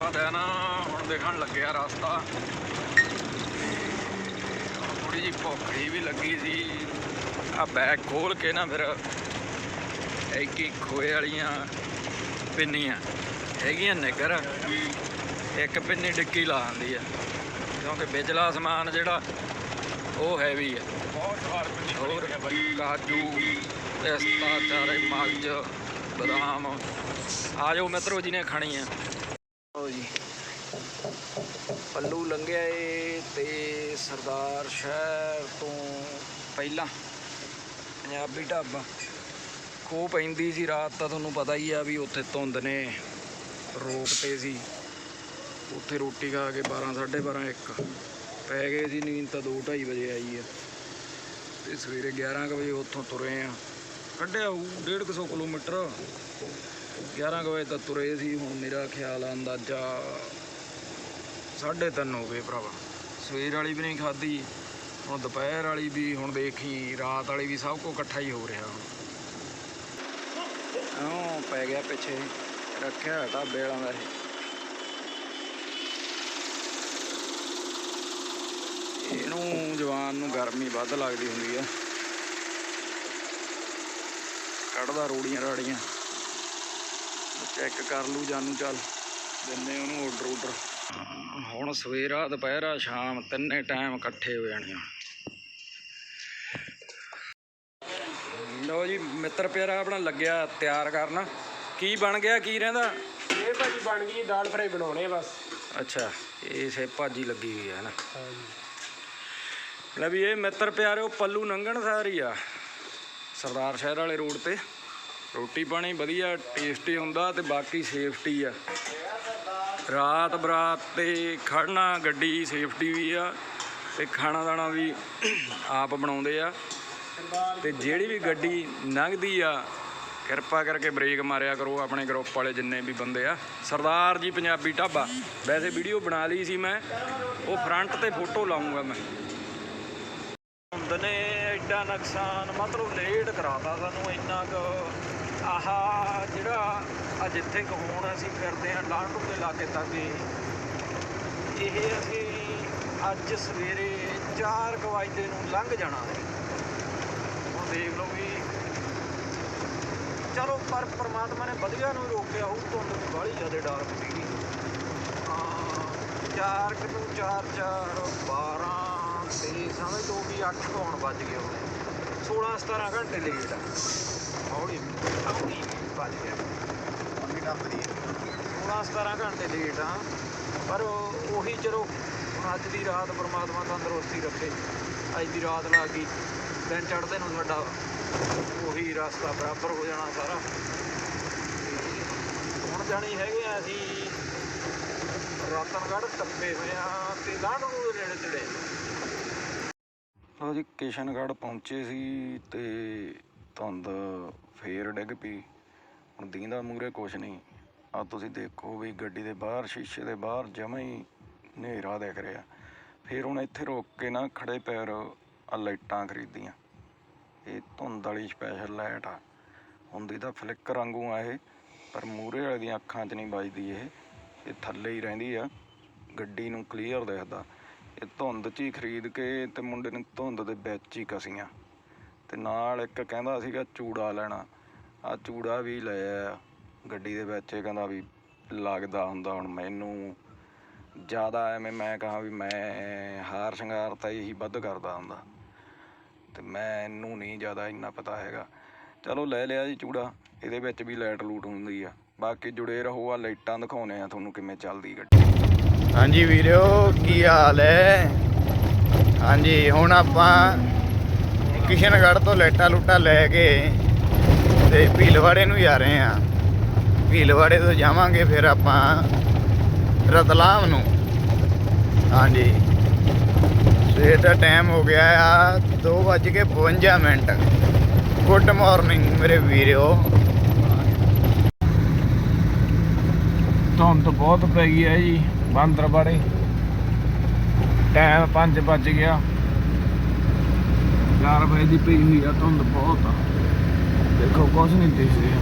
ਪਤਾ ਨਾ ਹੁਣ ਦੇਖਣ ਲੱਗਿਆ ਰਸਤਾ। ਥੋੜੀ ਜਿਹੀ ਭੁੱਖ ਵੀ ਲੱਗੀ ਸੀ। ਆ ਬੈਗ ਖੋਲ ਕੇ ਨਾ ਫਿਰ ਇੱਕ ਇੱਕ ਖੋਏ ਵਾਲੀਆਂ ਪਿੰਨੀਆਂ ਹੈਗੀਆਂ ਨਿੱਗਰ ਇੱਕ ਪਿੰਨੀ ਡਿੱਕੀ ਲਾ ਦਿੰਦੀ ਆ। ਕਿਉਂਕਿ ਵਿਚਲਾ ਸਮਾਨ ਜਿਹੜਾ, ਉਹ ਹੈਵੀ ਆ। ਬਹੁਤ ਸਵਾਦ ਪਿੰਨੀ ਹੋਰ ਕਾਜੂ, ਪਿਸਤਾ, ਚਾਰੇ ਮਗਜ ਬਦਾਮ। ਆ ਜਾਓ ਮਿੱਤਰੋ ਜੀ ਨੇ ਖਾਣੀ ਆ। ਲਓ ਜੀ। ਪੱਲੂ ਲੰਘਿਆ ਏ ਤੇ ਸਰਦਾਰ ਸ਼ਹਿਰ ਤੋਂ ਪਹਿਲਾਂ ਪੰਜਾਬੀ ਢਾਬਾ। ਖੋ ਪੈਂਦੀ ਸੀ ਰਾਤ, ਤਾਂ ਤੁਹਾਨੂੰ ਪਤਾ ਹੀ ਆ ਵੀ ਉੱਥੇ ਧੁੰਦ ਨੇ। ਰੋਕਤੇ ਸੀ। ਉੱਥੇ ਰੋਟੀ ਖਾ ਕੇ 12 12:30 1 ਪੈ ਗਏ ਸੀ ਨੀਂਦ, ਤਾਂ 2:30 ਵਜੇ ਆਈ ਆ। ਤੇ ਸਵੇਰੇ 11 ਕੁ ਵਜੇ ਉੱਥੋਂ ਤੁਰੇ ਆ। ਕੱਢਿਆ ਹੋਊ 150 ਕਿਲੋਮੀਟਰ। 11 ਕੁ ਵਜੇ ਤਾਂ ਤੁਰੇ ਸੀ, ਹੁਣ ਮੇਰਾ ਖਿਆਲ ਆ ਅੰਦਾਜ਼ਾ 3:30 ਹੋ ਗਏ ਭਰਾਵਾ। ਸਵੇਰ ਵਾਲੀ ਵੀ ਨਹੀਂ ਖਾਧੀ, ਹੁਣ ਦੁਪਹਿਰ ਵਾਲੀ ਵੀ, ਹੁਣ ਦੇਖੀ, ਰਾਤ ਵਾਲੀ ਵੀ ਸਭ ਕੁਝ ਇਕੱਠਾ ਹੀ ਹੋ ਰਿਹਾ ਹੁਣ। ਉਹ ਪੈ ਗਿਆ ਪਿੱਛੇ, ਰੱਖਿਆ ਹੋਇਆ ਢਾਬੇ ਵਾਲਾਂ ਦਾ ਇਹਨੂੰ ਜਵਾਨ ਨੂੰ ਗਰਮੀ ਵੱਧ ਲੱਗਦੀ ਹੁੰਦੀ ਆ। ਕੱਢਦਾ ਰੋੜੀਆਂ ਰਾੜੀਆਂ ਚੈੱਕ ਕਰ ਲੂ ਜਾਨੂੰ ਚੱਲ। ਦਿੰਦੇ ਉਹਨੂੰ ਆਰਡਰ ਆਰਡਰ ਹੁਣ ਸਵੇਰਾ ਦੁਪਹਿਰਾ ਸ਼ਾਮ ਤਿੰਨੇ ਟਾਈਮ ਇਕੱਠੇ ਹੋ ਜਾਣੇ ਆ। ਲਓ ਜੀ ਮਿੱਤਰ ਪਿਆਰਾ ਆਪਣਾ ਲੱਗਿਆ ਤਿਆਰ ਕਰਨ। ਕੀ ਬਣ ਗਿਆ ਕੀ ਰਹਿੰਦਾ? ਇਹ ਭਾਜੀ ਬਣ ਗਈ ਦਾਲ ਫਰਾਈ ਬਣਾਉਣੇ ਬਸ। ਅੱਛਾ ਇਹ ਸੇ ਭਾਜੀ ਲੱਗੀ ਹੋਈ ਹੈ ਨਾ? ਲੈ ਵੀ ਇਹ ਮਿੱਤਰ ਪਿਆਰਿਓ ਪੱਲੂ ਨੰਗਣ ਸਾਰੀ ਆ। ਸਰਦਾਰ ਸ਼ਹਿਰ ਵਾਲੇ ਰੋਡ ਤੇ। ਰੋਟੀ ਪਾਣੀ ਵਧੀਆ ਟੇਸਟੀ ਹੁੰਦਾ ਤੇ ਬਾਕੀ ਸੇਫਟੀ ਆ। ਰਾਤ ਬਰਾਤ ਤੇ ਖੜਨਾ ਗੱਡੀ ਸੇਫਟੀ ਵੀ ਆ ਤੇ ਖਾਣਾ ਦਾਣਾ ਵੀ ਆਪ ਬਣਾਉਂਦੇ ਆ। ਤੇ ਜਿਹੜੀ ਵੀ ਗੱਡੀ ਲੰਘਦੀ ਆ, ਕਿਰਪਾ ਕਰਕੇ ਬ੍ਰੇਕ ਮਾਰਿਆ ਕਰੋ ਆਪਣੇ ਗਰੁੱਪ ਵਾਲੇ ਜਿੰਨੇ ਵੀ ਬੰਦੇ ਆ। ਸਰਦਾਰ ਜੀ ਪੰਜਾਬੀ ਢਾਬਾ, ਵੈਸੇ ਵੀਡੀਓ ਬਣਾ ਲਈ ਸੀ ਮੈਂ, ਉਹ ਫਰੰਟ ਤੇ ਫੋਟੋ ਲਾਉਂਗਾ ਮੈਂ। ਹੁੰਦ ਨੇ ਐਡਾ ਨੁਕਸਾਨ, ਮਤਲਬ ਲੇਟ ਕਰਾਤਾ ਸਾਨੂੰ ਇੰਨਾ ਕੁ। ਆਹ ਜਿਹੜਾ ਆ ਜਿੱਥੇ ਕੁ ਹੁਣ ਅਸੀਂ ਫਿਰਦੇ ਆ ਲਾਂਟੂ ਦੇ ਲਾਗੇ ਤੱਕ ਇਹ ਅਸੀਂ ਅੱਜ ਸਵੇਰੇ 4 ਵਜੇ ਨੂੰ ਲੰਘ ਜਾਣਾ ਹੈ। ਹੁਣ ਦੇਖ ਲਓ ਵੀ ਚਲੋ, ਪਰ ਪ੍ਰਮਾਤਮਾ ਨੇ ਵਧੀਆ ਨੂੰ ਰੋਕਿਆ ਉਹ ਧੁੰਦ ਵੀ ਬਾਹਲੀ ਜ਼ਿਆਦਾ ਡਰ ਸੀਗੀ। ਹਾਂ 4 ਕਿਲੋ 4 4 12 ਤੇ ਸਮਝ ਲਓ ਵੀ 8 ਕੌਣ ਵੱਜ ਗਏ ਉਹਨੇ 16 17 ਘੰਟੇ ਲੇਟ ਆ। ਹੌਲੀ ਹੌਲੀ ਵੱਜ ਗਿਆ। ਮੰਮੀ ਡੱਬਦੀ 16 17 ਘੰਟੇ ਲੇਟ ਆ। ਪਰ ਉਹੀ ਚਲੋ ਹੁਣ ਅੱਜ ਦੀ ਰਾਤ ਪਰਮਾਤਮਾ ਤੰਦਰੁਸਤੀ ਰੱਖੇ। ਅੱਜ ਦੀ ਰਾਤ ਲੱਗ ਗਈ ਦਿਨ ਚੜ੍ਹਦੇ ਨੂੰ ਸਾਡਾ ਉਹੀ ਰਸਤਾ ਬਰਾਬਰ ਹੋ ਜਾਣਾ ਸਾਰਾ। ਤੇ ਹੁਣ ਜਾਣੀ ਹੈਗੇ ਆ ਅਸੀਂ ਰਤਨਗੜ੍ਹ ਟੱਪੇ ਹੋਏ ਆ ਤੇ ਲਾਂਡੂ ਦੇ ਨੇੜੇ ਤੇੜੇ। ਲੋ ਜੀ ਕਿਸ਼ਨਗੜ੍ਹ ਪਹੁੰਚੇ ਸੀ ਤੇ ਧੁੰਦ ਫੇਰ ਡਿੱਗ ਪਈ। ਹੁਣ ਦੀਂਦਾ ਮੂਰੇ ਕੁਛ ਨਹੀਂ। ਆ ਤੁਸੀਂ ਦੇਖੋ ਵੀ ਗੱਡੀ ਦੇ ਬਾਹਰ, ਸ਼ੀਸ਼ੇ ਦੇ ਬਾਹਰ ਜਮਾ ਹੀ ਹਨੇਰਾ ਦਿਖ ਰਿਹਾ। ਫਿਰ ਹੁਣ ਇੱਥੇ ਰੋਕ ਕੇ ਨਾ ਖੜੇ ਪੈਰ ਆ ਲਾਈਟਾਂ ਖਰੀਦੀਆਂ। ਇਹ ਧੁੰਦ ਵਾਲੀ ਸਪੈਸ਼ਲ ਲਾਈਟ ਆ। ਹੁੰਦੀ ਤਾਂ ਫਲਿੱਕਰ ਵਾਂਗੂ ਆ ਇਹ, ਪਰ ਮੂਰੇ ਵਾਲੇ ਦੀਆਂ ਅੱਖਾਂ 'ਚ ਨਹੀਂ ਵੱਜਦੀ ਇਹ। ਇਹ ਥੱਲੇ ਹੀ ਰਹਿੰਦੀ ਆ। ਗੱਡੀ ਨੂੰ ਕਲੀਅਰ ਦਿਖਦਾ। ਇਹ ਧੁੰਦ 'ਚ ਹੀ ਖਰੀਦ ਕੇ ਤੇ ਮੁੰਡੇ ਨੇ ਧੁੰਦ ਦੇ ਵਿੱਚ ਹੀ ਕਸੀਆਂ। ਤੇ ਨਾਲ ਇੱਕ ਕਹਿੰਦਾ ਸੀਗਾ ਚੂੜਾ ਲੈਣਾ। ਆ ਚੂੜਾ ਵੀ ਲਿਆ ਗੱਡੀ ਦੇ ਵਿੱਚ ਇਹ ਕਹਿੰਦਾ ਵੀ ਲੱਗਦਾ ਹੁੰਦਾ ਹੁਣ ਮੈਨੂੰ। ਜ਼ਿਆਦਾ ਐਵੇਂ ਮੈਂ ਕਹਾਂ ਵੀ ਮੈਂ ਹਾਰ ਸ਼ਿੰਗਾਰ ਤਾਂ ਇਹੀ ਵੱਧ ਕਰਦਾ ਹੁੰਦਾ। ਤੇ ਮੈਨੂੰ ਨਹੀਂ ਜ਼ਿਆਦਾ ਇੰਨਾ ਪਤਾ ਹੈਗਾ। ਚਲੋ ਲੈ ਲਿਆ ਜੀ ਚੂੜਾ। ਇਹਦੇ ਵਿੱਚ ਵੀ ਲਾਈਟ ਲੂਟ ਹੁੰਦੀ ਆ। ਬਾਕੀ ਜੁੜੇ ਰਹੋ ਆ, ਲਾਈਟਾਂ ਦਿਖਾਉਨੇ ਆ ਤੁਹਾਨੂੰ ਕਿਵੇਂ ਚੱਲਦੀ ਗੱਡੀ। ਹਾਂਜੀ ਵੀਰਿਓ ਕੀ ਹਾਲ ਹੈ ਹਾਂਜੀ, ਹੁਣ ਆਪਾਂ ਕਿਸ਼ਨਗੜ੍ਹ ਤੋਂ ਲੈਟਾ ਲੁੱਟਾ ਲੈ ਕੇ ਤੇ ਭੀਲਵਾੜੇ ਨੂੰ ਜਾ ਰਹੇ ਹਾਂ। ਭੀਲਵਾੜੇ ਤੋਂ ਜਾਵਾਂਗੇ ਫਿਰ ਆਪਾਂ ਰਤਲਾਮ ਨੂੰ। ਹਾਂਜੀ। ਸਵੇਰ ਦਾ ਟਾਈਮ ਹੋ ਗਿਆ ਆ 2:52 ਮਿੰਟ। ਗੁੱਡ ਮਾਰਨਿੰਗ ਮੇਰੇ ਵੀਰਿਓ ਧੁੰਦ ਬਹੁਤ ਪੈ ਗਈ ਹੈ ਜੀ। ਬਾਂਦਰ ਬਾੜੇ ਟਾਈਮ 5 ਵੱਜ ਗਿਆ। 4 ਵਜੇ ਦੀ ਪਈ ਹੋਈ ਆ, ਧੁੰਦ ਬਹੁਤ ਆ। ਦੇਖੋ ਕੁਝ ਨਹੀਂ ਦਿਸ ਰਿਹਾ